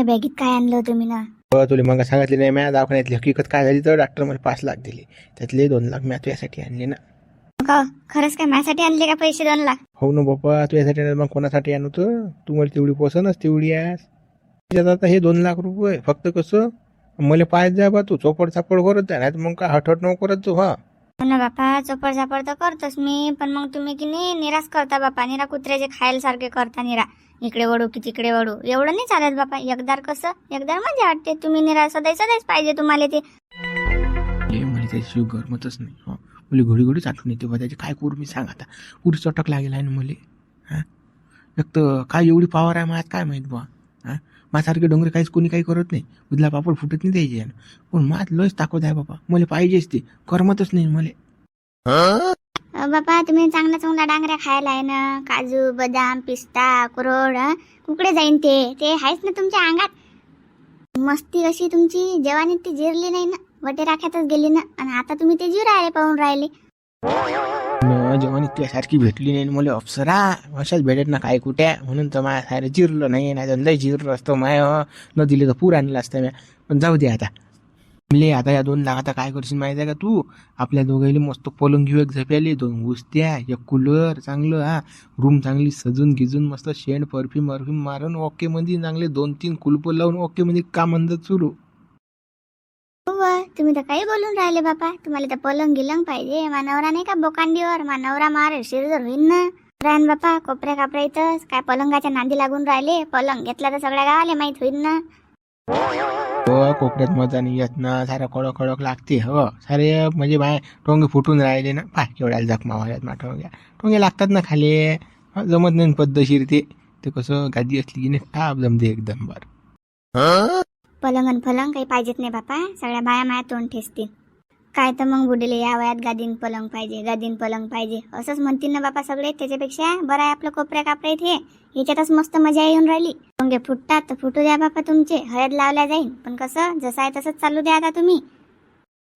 या बॅगेत काय आणलं तुम्ही ना तुला मग सांगितले नाही मॅ दवाखान्यातली हकीकत काय झाली तर डॉक्टर मला पाच लाख दिले. त्यातले दोन लाख मॅ तुझ्यासाठी आणले ना. का खरंच काय माझ्यासाठी आणले का पैसे दोन लाख? हो ना बाप्पा तुझ्यासाठी नाही मग कोणासाठी आणू तर? तू मला तेवढी पसंतच तेवढी आहेस त्याच्यात आता हे दोन लाख रुपये फक्त कसं? मला पाय जा बा तू चोपड चापड करत जा नाही तर मग काय हटहट नको करत तू हो. ना बापा चोपड झापड तर करतोच मी पण मग तुम्ही की नाही निराश करता बापा निरा कुत्र्याचे खायला सारखे करता निरा इकडे वळू की तिकडे वळू एवढं नाही चालत बापा एकदार कसं एकदार मजा वाटते तुम्ही निरा सदैव सदैच पाहिजे तुम्हाला ते मला त्याची गरमतच नाही हो मला घडी घडीच आठवण येते बघा त्याची काय करू मी सांग आता पुरी चटक लागेल आहे ना मुली हां एक तर काय एवढी पावर आहे मला काय माहीत बा हां माझ्यासारखे डोंगरे काहीच कोणी काही करत नाही. उदला पापड फुटत नाही द्यायचे पण माझ लयच ताकद आहे बाबा. मला पाहिजेच ते करमतच नाही मला. बापा तुम्ही चांगला चांगला डांगऱ्या खायला आहे ना? काजू बदाम पिस्ता कुरोड कुकडे जाईन ते. ते आहेच ना तुमच्या अंगात? मस्ती अशी तुमची? जवानी ती जिरली नाही ना? वटे राख्यातच गेली ना? आणि आता तुम्ही ते जिरायला पाहून राहिले. न जेव्हा भेटली नाही. न मला अप्सरा अशाच भेटत ना काय कुठे? म्हणून तर माझ्या सारं जिरलं नाही नाही तर लय जिरलं असतं माय हो. न दिले तर पूर आणलं असतं म्या. पण जाऊ दे आता. ले आता या दोन लाख आता काय करशील माहिती आहे का तू? आपल्या दोघांनी मस्त पलंग घेऊ एक झप्याले दोन उस्त्या एक कूलर चांगलं हा. रूम चांगली सजून गिजून मस्त शेण परफ्यूम परफ्यूम मारून ओकेमध्ये चांगले दोन तीन कुलप लावून ओकेमध्ये काम म्हणत सुरू. तुम्ही तर काही बोलून राहिले बापा. तुम्हाला तर पलंग गिलंग पाहिजे. मानवरा नाही का बोकांडीवर? मानवरा मार शिरजर होईन ना. रान बापा कोपऱ्या कापऱ्या इथंच काय पलंगाच्या नांदी लागून राहिले? पलंग घेतला तर सगळ्या गावाला माहीत होईन ना. हो कोपऱ्यात मजा नाही येत ना. सारं कडक कडक लागते हो. सारे म्हणजे बाय टोंगे फुटून राहिले ना. पाय केवढ्या जखमा व्हायला मा टोंग्या. टोंगे लागतात ना खाली. जमत नाही पद्धतशीर ते. ते कसं गादी असली की नाही टाप जमते एकदम बर. पलंग आणि फलंग काही पाहिजेत नाही बापा. सगळ्या बाया माया तोंड ठेसतील काय तर मग बुडीले या वयात गादीन पलंग पाहिजे गादीन पलंग पाहिजे. असंच म्हणतील ना बापा सगळे त्याच्यापेक्षा. बरं आहे आपलं कोपऱ्या कापऱ्या इथे याच्यातच मस्त मजा येऊन राहिली. पंगे फुटतात तर फुटू द्या बापा तुमचे. हळद लावल्या जाईल पण कसं? जसं आहे तसंच चालू द्या आता तुम्ही.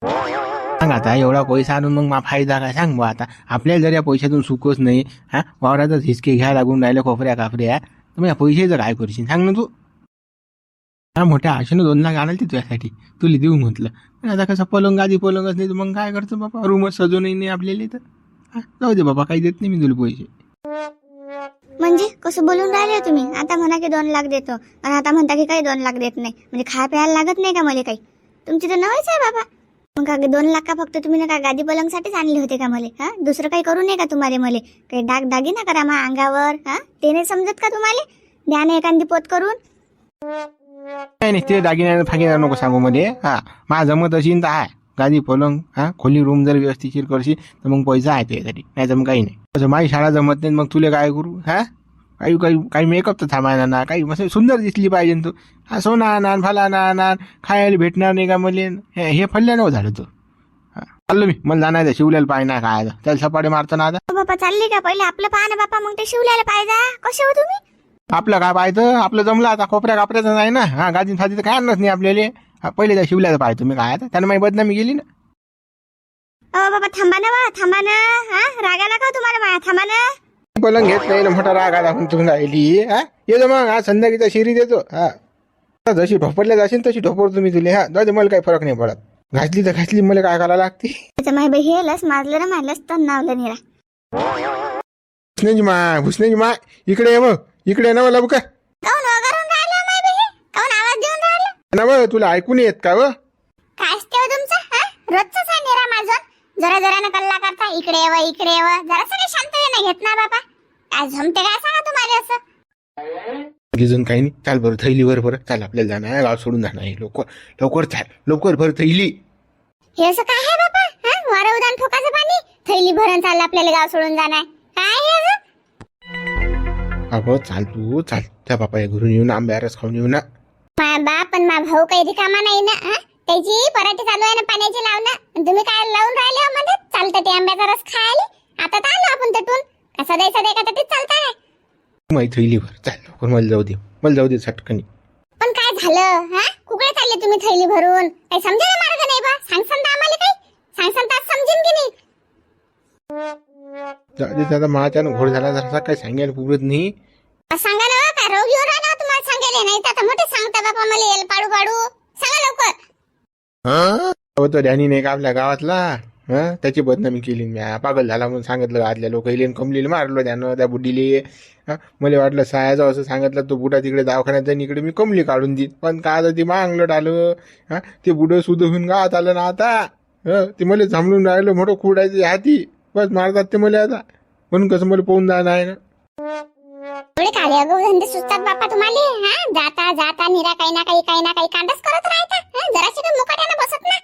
सांग आता एवढा पैसा आणून मग मा फायदा काय? सांग बा आता. आपल्याला जर या पैशातून सुखच नाही हा? वावरातच हिसके घ्या लागून राहिले कोपऱ्या कापऱ्या. तर मग या पैशाचं काय करशील? सांग ना तू. हा मोठ्या आशेनं दोन लाख आणाल ती तुझ्यासाठी. तुला देऊ म्हटलं. पण आता कसं पलंग आधी पलंगच नाही तर मग काय करतो बाबा रूमच सजवूनही नाही आपल्याला तर हा, जाऊ दे बाबा काही देत नाही मी तुला पैसे. म्हणजे कसं बोलून राहिले तुम्ही? आता म्हणा की दोन लाख देतो. आणि आता म्हणता की काही दोन लाख देत नाही. म्हणजे खाय प्यायला लागत नाही का मला काही? तुमची तर नवच आहे बाबा मग का दोन लाख का फक्त तुम्ही ना का गादी पलंगसाठीच आणले होते का मला? हा दुसरं काही करू नये का तुम्हाला मला? काही डाग दागिना करा मा अंगावर हा? ते नाही समजत का तुम्हाला? द्या ना एखादी पोत करून. नाही नाही ते दागिन्यानं फागिन्या नको सांगू मध्ये. हा माझं जमत अशी तर आहे. गादी पलंग हा खोली रूम जर व्यवस्थितशीर करशील तर मग पैसा आहे त्यासाठी नाही तर मग काही नाही. असं माझी शाळा जमत नाही मग तुला काय करू? हा? काही काही काही मेकअप तर थांबायला ना काही मस्त सुंदर दिसली पाहिजे तू. हा सोना आणा फला ना आणा खायला भेटणार नाही का मले? हे हे फल्ल्या झालं तू चाललो मी. मला जाणार शिवल्याला पाहिजे ना काय त्याला सपाटे मारतो ना आता. बाबा बापा चालली का? पहिले आपलं पाहा ना बापा मग ते शिवल्याला पाहिजे कसे हो तुम्ही? आपलं काय पाहायचं? आपलं जमलं आता कोपऱ्या कापऱ्याचं नाही ना? हा गादी फादी तर काय आणलंच नाही आपल्याला? हा, पहिले त्या शिवल्याचं पाहिजे तुम्ही काय आता. त्यानं माझी बदनामी गेली ना. अ बाबा थांबा ना बा थांबा ना. हा रागा नका हो तुम्हाला माया थांबा ना. पलंग घेत नाही ना मोठा राग आला तुम्ही राहिली. हा येतो मग हा संध्याकाळीचा शिरी देतो. हा. आता जशी ढोपरल्या जाशील तशी ढोपरतो मी तुला. हा जाऊ दे मला काही फरक नाही पडत. घासली तर घासली मला काय करायला लागते? त्याचं माय बाई हे लस मारलं ना मारलंच तर नावलं निरा भुसण्याची माय भुसण्याची माय. इकडे ये मग. इकडे ना मला बघा. काऊन वगरून राहिलं माय बाई? काऊन आवाज देऊन राहिलं? ना तुला ऐकून येत का व काय असते हो तुमचं हा? रोजच आहे निरा माझं जरा जरानं कल्ला करता इकडे येव इकडे येव जरा सगळे शांत नाही घेत ना बाबा काय जमते काय सांगा तुम्हाला असं? गिजून काही नाही. चाल बरं थैलीवर बरं. चाल आपल्याला जाणार आहे. गाव सोडून जाणार आहे. लवकर लवकर चाल. लवकर बरं थैली. हे असं काय आहे बाबा हा? वारं उदान ठोकाचं पाणी? थैली भरून चाललं आपल्याला गाव सोडून जाणार काय हे? अगं चाल तू चाल. त्या बापा घरून येऊन आंब्या रस खाऊन येऊ ना. मा बाप पण मा भाऊ काही रिकामा नाही ना हा? त्याची पराठी चालू आहे ना पाण्याची लावणं. आणि तुम्ही काय लावून राहिले हो मध्ये चालतं ते आंब्याचा रस खायला. आता तर आलो आपण तटून का सदै सदै का तटीच चालताय माही थैलीवर चाल लवकर मला जाऊ दे. मला जाऊ दे चटकनी पण काय झालं हा? कुकडे चालले तुम्ही थैली भरून? काही समजायला मार्ग नाही बा. सांगसान तर आम्हाला काही. सांगसान तर आज समजेन की नाही? जाऊ दे दादा माझ्यानं घोड झाला जरासा काही सांगायला पुरत नाही. सांगा ना काय रोग येऊन राहिला हो तुम्हाला सांगेल नाही तर आता मोठे सांगता बाबा पाडू सांगा लवकर. अहो तो डॅनी नाही का आपल्या गावातला? हं? त्याची बदनामी केली मी. पागल झाला म्हणून सांगितलं आदल्या लोक. इलेन कमलीला मारलो त्यानं त्या बुड्डीले. हं? मला वाटलं सायाचं असं सांगितलं तो बुडा तिकडे दवाखान्यात जाईन इकडे मी कमली काढून देईन. पण का आता ते मागलं आलं? हा? ते बुडं सुद्ध होऊन गावात आलं ना आता? हं? ते मला थांबलून राहिलं मोठं खुडायचं हाती. बस मारतात ते मला आता. म्हणून कसं मला पोहून जाणं आहे ना? एवढे काले अगो धंदे सुचतात बापा तुम्हाला हा? जाता जाता निरा काही ना काही काही ना काही कांडच करत राहता. जराशी पण मुकाट्यानं बसत ना.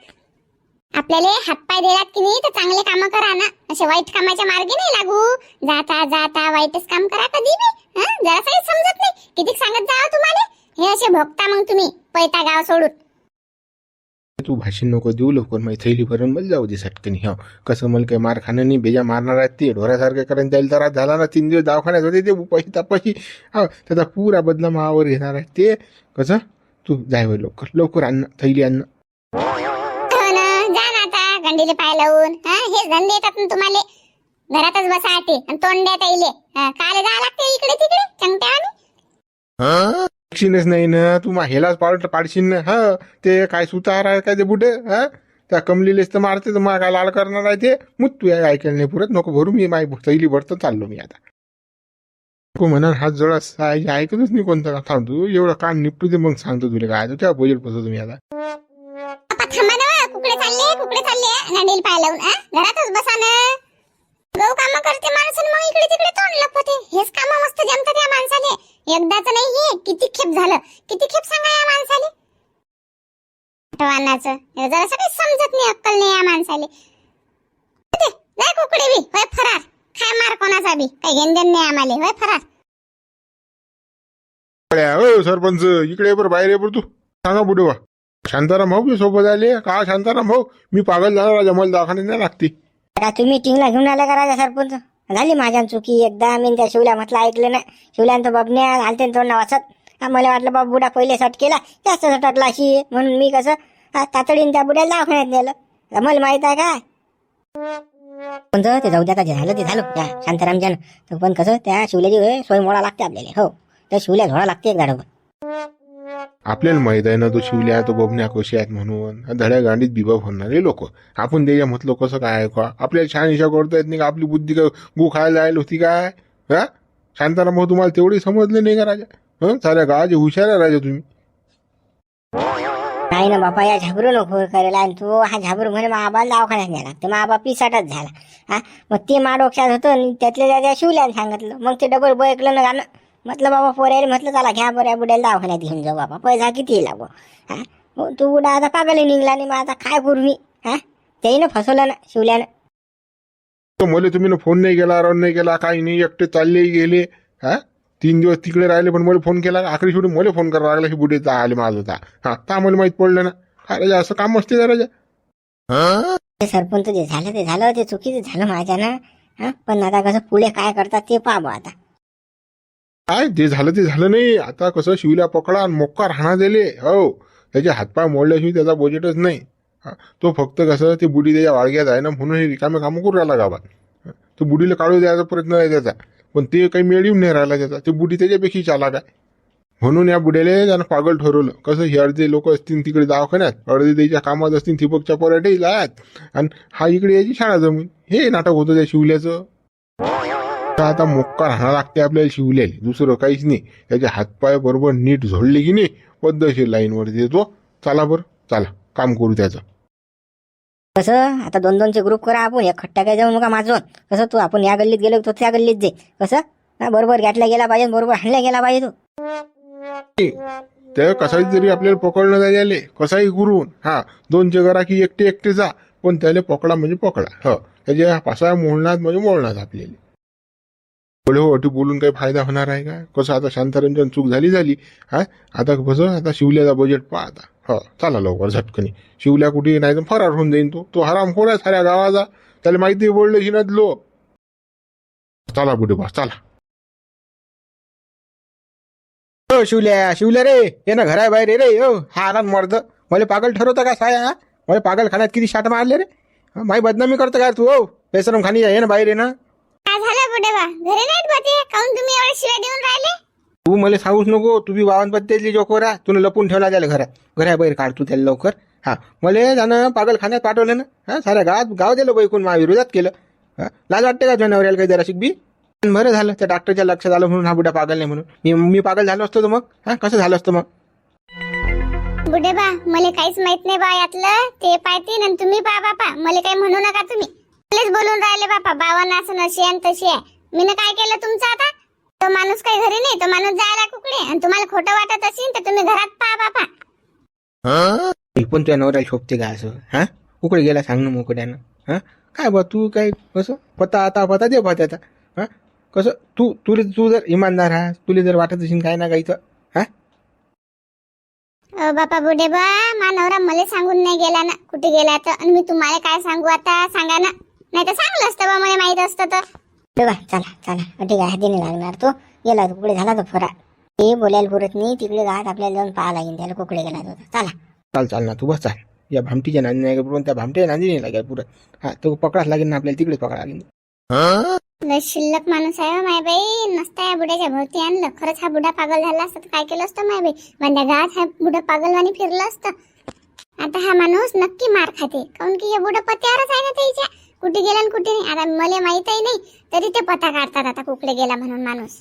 आपल्याला हातपाय देतात की नाही तर चांगले काम करा ना. असे वाईट कामाच्या मार्गे नाही लागू. जाता जाता वाईटच काम करा कधी बी. हा? जरासही समजत नाही. किती सांगत जावं तुम्हाला? हे असे भोगता मग तुम्ही पैता गाव सोडून. तू भाषण नको देऊ लवकर माझी थैली भरून मला जाऊ दे सटकनी हो कसं मला काही मार खाणं नाही बेजा मारणार आहेत ते ढोऱ्यासारखं कारण त्याला त्रास झाला ना तीन दिवस दवाखान्यात होते ते उपाशी तापाशी. हो त्याचा पुरा बदनाम मावावर घेणार आहे ते. कसं? तू जाय होय लवकर लवकर अन्न थैली अन्न हो गंडीले पाय लावून. हा धंदे येतात ना तुम्हाला. घरातच बसा ते आणि तोंड द्या हा, काले जा लागते इकडे तिकडे शिनच नाही ना तू मा हेलाच पाड पाडशील ना हा? ते काय सुतार आहे काय ते बुडे हा? त्या कमलीलेच तर मारते तर मग काय लाल करणार आहे ते. मुत तू या ऐकायला नाही पुरत नको भरू मी माय सैली भरतो चाललो मी आता. नको म्हणा हात जोडा ऐकतच नाही कोणता का? थांबतो एवढं कान निपटू दे मग सांगतो तुला काय आहे. त्या बजेट बसतो तुम्ही आता. थांबा ना कुकडे चालले कुकडे चालले गंडील पाय लावून घरातच बसा ना. गहू काम करते माणसं मग इकडे तिकडे तोंड लपवते. हेच काम मस्त जमतात या माणसाले. एकदाच नाही हे किती खेप झालं. किती खेप सांगा या माणसाले. वानाचं. जरा काही समजत नाही अक्कल नाही या माणसाले. ते, कुकडे बी. होय फरार. काय मार कोणाचा बी. काही घेणदेण नाही आम्हाला. होय फरार. अरे, सरपंच इकडे बर बरं बाहेर ये तू. सांगा बुडवा. शांताराम भाऊ मी सोबत आले. का शांताराम भाऊ? मी पागल झाला राजा मला दवाखान्यात नाही लागते. आता तुम्ही टिंगला घेऊन आला का राजा सरपंच? झाली माझ्या चुकी. एकदा मी त्या शिवल्या म्हटलं ऐकलं नाही. शिवल्यानं बबन्या घालते तो वाचत. मला वाटलं बाबा बुडा पहिले सट केला. जास्त सटकला अशी. म्हणून मी कसं तातडीने त्या बुड्याला दवाखान्यात नेलं. मला माहीत आहे काय? पण ते जाऊ द्या जे झालं ते झालं. त्या शांतारामच्यानं पण कसं त्या शिवल्याची सोय मोडा लागते आपल्याला. हो त्या शिवल्या झोडा लागते एक गाडव आपल्याला माहीत आहे ना तो शिवल्या तो बबण्या कशी आहेत म्हणून. धड्या गांडीत बिबाब होणारे लोक. आपण त्याच्या म्हटलं कसं काय का? आपल्याला छान इशा करता येत नाही का? आपली बुद्धी का गु खायला आली होती काय? हा? शांताराम भाऊ तुम्हाला तेवढी समजले नाही का राजा? हं? साऱ्या गावाचे हुशार आहे राजा तुम्ही. नाही ना बापा या झाबरू नको करेल आणि तू हा झाबरू म्हणे महाबाल दवाखान्यात न्यायला तर महाबा पिसाटच झाला. हा? मग ते माडोक्षात होतं आणि त्यातल्या त्या त्या शिवल्याने सांगितलं. मग ते डबल बळकलं ना गाणं म्हटलं बाबा पोऱ्याला म्हटलं चला घ्या बऱ्या बुड्याला दवाखान्यात घेऊन जाऊ बाबा पैसा किती लागो? हा? तू बुडा आता पागल निघला नाही मग आता काय करू मी? हा? त्याईनं फसवलं ना शिवल्यानं. तर मला तुम्ही ना फोन नाही केला राऊंड नाही केला काही नाही एकटे चालले गेले हा? तीन दिवस तिकडे राहिले पण मला फोन केला आखरी शेवटी मला फोन करावा लागला बुडे आले माझ होता हा का मला माहीत पडलं ना. काय राजा असं काम असते का राजा हा ते सरपंच जे झालं ते झालं ते चुकीचं झालं माझ्यानं. हा? पण आता कसं पुढे काय करतात ते पाहा आता. काय जे झालं ते झालं नाही. आता कसं शिवला पकडा आणि मोक्का राहणार दिले हो. त्याचे हातपाय मोडल्याशिवाय त्याचा बजेटच नाही. हा, तो फक्त कसं ते बुडी त्याच्या वाळग्यात आहे ना म्हणून हे रिकामे कामं करू राहिला गावात. तो बुडीला काढू द्यायचा प्रयत्न आहे त्याचा. पण ते काही मिळून नाही राहिला त्याचा. ते बुडी त्याच्यापेक्षा चालाक आहे. म्हणून या बुड्याला त्यानं पागल ठरवलं. कसं हे अर्धे लोक असतील तिकडे दवाखान्यात अर्धे त्याच्या कामात असतील थिपकच्या पराठे आहेत आणि हा इकडे याची शाळा जमीन हे नाटक होतं त्या शिवल्याचं. तर आता मोक्का राहणार लागते आपल्याला शिवलेले दुसरं काहीच नाही. त्याचे हातपाय बरोबर नीट झोडले की नाही पद्धतशीर लाईनवर देतो चला बरं चला. काम करू त्याचं. कसं? आता दोन दोनचे ग्रुप करा आपण. एक खट्टा काय जाऊ नका माझून कसं तू? आपण या गल्लीत गेलो तो त्या गल्लीत जे कसं? बरोबर घातला गेला पाहिजे बरोबर हाणला गेला पाहिजे तू. त्या कसाही जरी आपल्याला पकडलं जायले कसाही करून हा दोनचे करा की एकटे एकटे जा. पण त्याला पकडा म्हणजे पकडा. ह. त्याच्या पासा मोडणार म्हणजे मोडणार आपल्याला. अटी बोलून काही फायदा होणार आहे का? कसं आता शांतारंजन चूक झाली झाली. हा? आता कसं आता शिवल्याचा बजेट पाहता. हो चला लवकर झटकनी. शिवल्या कुठे नाही तर फरार होऊन जाईन तो. तो हराम खोर आहे साऱ्या गावाचा. त्याला माहिती बोलले शिनात लो चला बुडे बा चला. हो शिवल्या शिवल्या रे. ये ना घरा बाहेर ये रे. हो हा आनंद मर्द. मला पागल ठरवतं का साया हा? मला पागल खाण्यात किती शाट मारले रे? माई बदनामी करतं का तू हो? बेसरम खाणी ये ना बाहेर ये ना. काय झालं बुडे बा? घरी नाहीत बा ते? काऊन तुम्ही एवढे शिव्या देऊन राहिले? तू मला सांगूच नको तू बी वावनपत्तेली जोकोरा तुला लपून ठेवला त्याला घरात. घराबाहेर काढ तू त्याला लवकर. हा. मला जाणं पागलखान्यात पाठवलं ना? हा? साऱ्या गावात गाव दिलं बैकून मा विरोधात केलं. हा? लाज वाटते का नवऱ्याला काही जरा शिकबी पण बरं झालं त्या डॉक्टरच्या लक्षात आलं म्हणून हा बुडा पागल नाही म्हणून. मी मी पागल झालो असतो तर मग? हा? कसं झालं असतं मग? बुढे बा मला काहीच माहीत नाही बा यातलं. ते पाहतील आणि तुम्ही पहा बापा. मला काही म्हणू नका तुम्ही. मलाच बोलून राहिले बापा. बाबांना असं नशी आणि तशी आहे. मी काय केलं तुमचं आता? तो माणूस काही घरी नाही. तो माणूस जायला कुकडे आणि तुम्हाला खोटं वाटत असेल तर तुम्ही घरात पहा बापा. पण तुझ्या नवऱ्याला शोभते का असं? हा? कुकडे गेला सांग ना मोकड्यानं हा? काय बा तू काय कसं? पता आता पता दे पा त्याचा हा? कसं? तू तुला तू जर इमानदार हा तुला जर वाटत असेल काय ना काही तर. हा? अ, बापा बुढे बा मा नवरा मला सांगून नाही गेला ना. कुठे गेला तर? आणि मी तुम्हाला काय सांगू आता? सांगा ना. नाही तर सांगलं असतं बा मला माहीत असतं तर. बघा चला चला. ठीक आहे हातीने लागणार तो. गेला तो कुकडे झाला तो फरा. ते बोलायला पुरत नाही. तिकडे गावात आपल्याला जाऊन पाहा लागेल त्याला कुकडे गेला तो चला. चाल चाल ना तू बस चाल. या भामटीच्या नांदी नाही पुरण त्या भामट्या नांदी नाही लागेल पुरं हा तो पकडाच लागेल ना आपल्याला तिकडेच पकडा लागेल. लय शिल्लक माणूस आहे हो माय बाई. नसता या बुड्याच्या भोवती आणलं. खरंच हा बुडा पागल झाला असता तर काय केलं असतं माय बाई? बंद्या गावात हा बुडा पागलवाणी फिरलं असतं. आता हा माणूस नक्की मार खाते. काऊन की हे बुडं पत्यावरच आहे ना त्याच्या? कुठे गेला आणि कुठे नाही? आता मला माहितही नाही तरी ते पता काढतात आता कुकडे गेला म्हणून माणूस.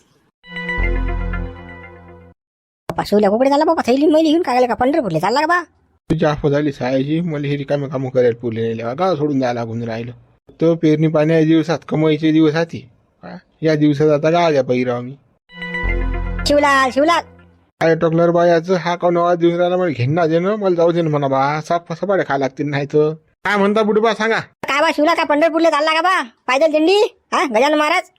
बाप्पा शिवल्या कुकडे झाला बाबा थैली मैली घेऊन काय का पंढरपूरले? चालला का बा? तुझी आफत झाली सायाची मला हे रिकामे कामं करायला पुरले नाही. गाव सोडून जायला लागून राहिलं. तर पेरणी पाण्याच्या दिवसात कमाईचे दिवस हाती हा, या दिवसात आता गावाच्या पहिराव आम्ही. शिवलाल शिवलाल. काय टोकलर बायाचं? हा का नवा दिवस राहिला मला घेणं देणं मला जाऊ दे ना म्हणा बा. साप सपाडे खा लागतील नाही तर. काय म्हणता बुडबा सांगा. काय बा शिवला काय पंढरपूरले चालला का बा? पायदल दिंडी? हा गजानन महाराज?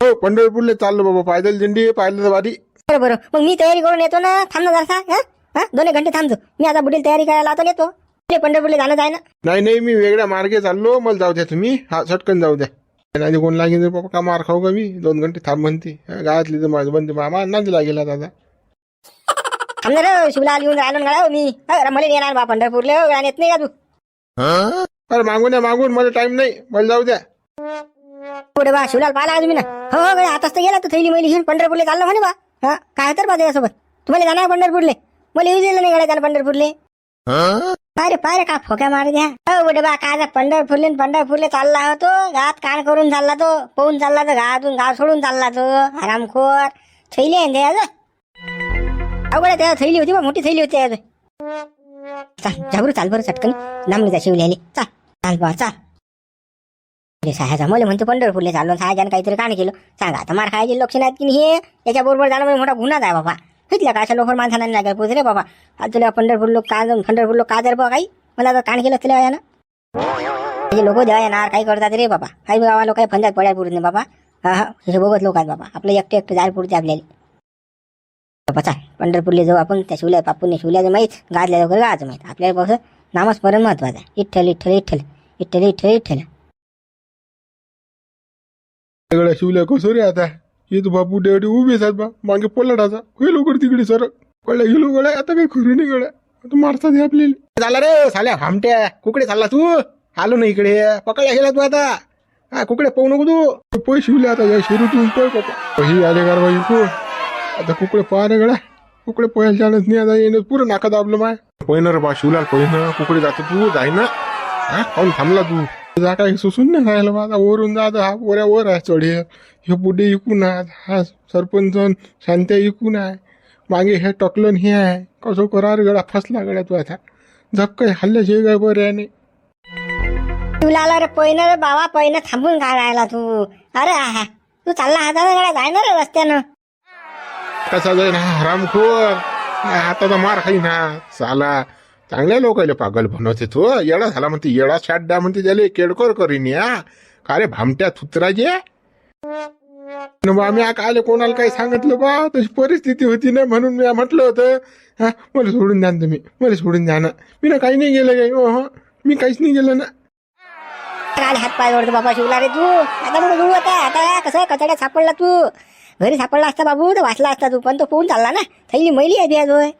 हो पंढरपूरला चाललो बाबा पायदल दिंडी पाहिलं तर बारी बरं. बरं मग मी तयारी करून येतो ना? थांब ना जरसा हा? हा? दोन एक घंटे थांबतो मी आता बुडील तयारी करायला आणि येतो. ते पंढरपूरला जाणं जाय ना? नाही नाही मी वेगळ्या मार्गे चाललो. मला जाऊ द्या तुम्ही. हा चटकन जाऊ द्या. नाही कोण लागेल बाबा का मार खाऊ का मी? दोन घंटे थांब म्हणते. हा, गावातली तर माझं बनते मामा नांदी लागेल दादा थांब ना रे शिवलाल येऊन राहिलो ना गड्या. हो मी. हा, मला येणार बा पंढरपूरले. हो, येत नाही का तू? अरे मागून या मागून. मला टाइम नाही. मला जाऊ द्या. पुढे बा शिवलाल पाहिला आज मी ना हो हो गड्या आताच तर गेला तर थैली मैली घेऊन. पंढरपूरले चाललो म्हणे बा. हा काय तर बा त्याच्यासोबत. तुम्हाला जाणार पंढरपूरले. मला येऊ दिलं नाही गड्या त्याला पंढरपूरले. अरे पारे का फोक्या मार द्या. हो बुडे बा काय पंढरपूरले न पंढरपूरले चालला होतो. गात कान करून चालला तो. पोहून चालला तो गातून गाव सोडून चालला तो. आरामखोर थैली आहे ना अवघड त्या थैली होती बा मोठी थैली होती आज चाल जागरू चाल बरं चटकन नामली जा शिवल्याने चाल चाल बा चाल अरे मला म्हणतो पंढरपूरला चाललो साह्याच्यानं काहीतरी कान केलं. सांगा आता मार खायचे लक्ष नाहीत की नाही हे? याच्या बरोबर जाणं म्हणजे मोठा गुन्हाच आहे बाबा. घेतल्या का अशा लोक माणसांना नाही लागेल पोहोच रे बाबा. आज तुला पंढरपूर लोक का पंढरपूर लोक का जर बा काही? मला आता कान केलं तुला यानं हे लोक देवा येणार काही करतात रे बाबा. काही गावा लोक काही फंद्यात पडायला पुरत नाही बाबा. हा हा हे बघत लोक आहेत बाबा. आपलं एकटे एकटे जायला पुरते आपल्याला. बाबा चाल पंढरपूरला जाऊ आपण त्या शिवल्या बापूने शिवल्याचं माहीत गाजल्या वगैरे गावाचं माहीत. आपल्याला कसं नामस्मरण महत्वाचं आहे. विठ्ठल विठ्ठल विठ्ठल विठ्ठल विठ्ठल विठ्ठल सगळ्या शिवल्या कसं रे आता ये तू बापू डेवडे उभेच आहेत बा. मागे पलटाचा होईल लवकर तिकडे सर कळल्या गेलो गड्या आता काही खरं नाही गड्या आता मारतात हे आपल्याला. झाला रे साल्या. भामट्या कुकडे चालला तू? आलो ना इकडे. पकडल्या गेला तू आता. हा कुकडे पाहू नको तू. पै शिवले आता या शिरूतून. पै पही आले गार बाई तू आता कुकडे पहा रे गड्या. कुकडे पोहायला जाणच नाही. आता येणं पुरं नाका दाबलं माय. पहिनं रे बा शिवला पहिनं कुकडे जातो तू जाय ना हा पाहून थांबला तू. जा काय सुसून नाही राहिलं बा. आता वरून जा आता हा वऱ्या वर आहे चढे. हे पुढे इकून आहे. हा सरपंच शांत्या इकून आहे. मागे हे टकलन हे आहे. कसं करार गळा फसला गड्या तू आता. झप काही हल्ल्याचे काय बरं आहे नाही. तुला आला रे पहिनं रे बाबा पहिनं थांबून काय राहिला तू? अरे आहा तू चालला हाताने गड्या? जाय ना रे रस्त्यानं? कसा जाईन? हा हरामखोर हाताचा मार खाई ना साला चांगल्या लोकायला पागल बनवते तो येडा झाला म्हणते येडा शाड्डा म्हणते त्याला केडकोर करीन या. का रे भामट्या थुतराजे? न बा मी आले कोणाला काही सांगितलं बा? तशी परिस्थिती होती ना म्हणून मी म्हटलं होतं हा मला सोडून द्या ना तुम्ही मला सोडून द्या ना. मी ना काही नाही गेलं काही हो मी काहीच नाही गेलं ना. काय हात पाय ओढतो बाबा शिवला रे तू. आता मग जुळू आता आता कसं कचड्यात सापडला तू. घरी सापडला असता बाबू तर वाचला असता तू पण तो पोहून चालला ना. थैली मैली आहे बिया होय.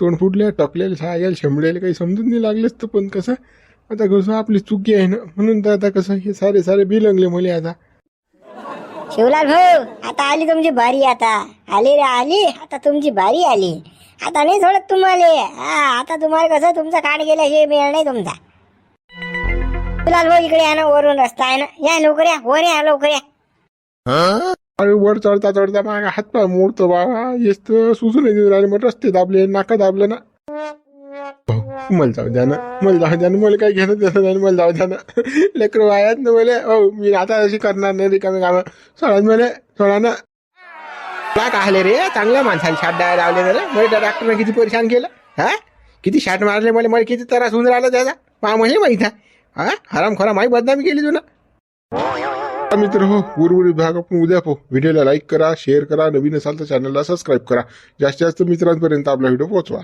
तोंड फुटल्या टकलेले सायाला शेंबड्याला काही समजून नाही लागलंच तर पण कसं? आता कसं आपली चुकी आहे ना म्हणून तर आता कसं हे सारे सारे बिलंगले मुले आता. शिवलाल भाऊ आता आली तुमची बारी आता. आली रे आली. आता तुमची बारी आली. आता नाही सोडत तुम्हाला. हा आता तुम्हाला कसं तुमचं काढ गेल्याशिवाय मिळणार नाही तुमचा. शिवलाल भाऊ इकडे या ना वरून रस्ता आहे ना. या लवकर या वर या लवकर या. अरे वर चढता चढता माझ्या हातपाय मोडतो बाबा. येस तर सुचून येते राहिले. मग रस्ते दाबले नाका दाबलं ना. भाऊ, मला जाऊ द्या ना. मला जाऊ द्या ना. मला काय घेणं देणं नाही. मला जाऊ द्या ना. लेकरं वायात ना मला. हो मी आता अशी करणार नाही रिकामी कामं. सोडा मला. सोडा ना. काय काहले रे? चांगल्या माणसाने शाट द्यायला लावले रे. मला डॉक्टरने किती परेशान केलं? हा? किती शाट मारले मला? मला किती त्रास होऊन राहिला त्याचा? मा म्हणजे माहीत आहे. हा? हराम खरा माही बदनामी केली तुला मित्र हो उर्वरित भाग आपण उद्या पाहू. व्हिडिओला लाईक करा शेअर करा नवीन असाल तर चॅनलला सबस्क्राईब करा. जास्तीत जास्त मित्रांपर्यंत आपला व्हिडिओ पोहोचवा.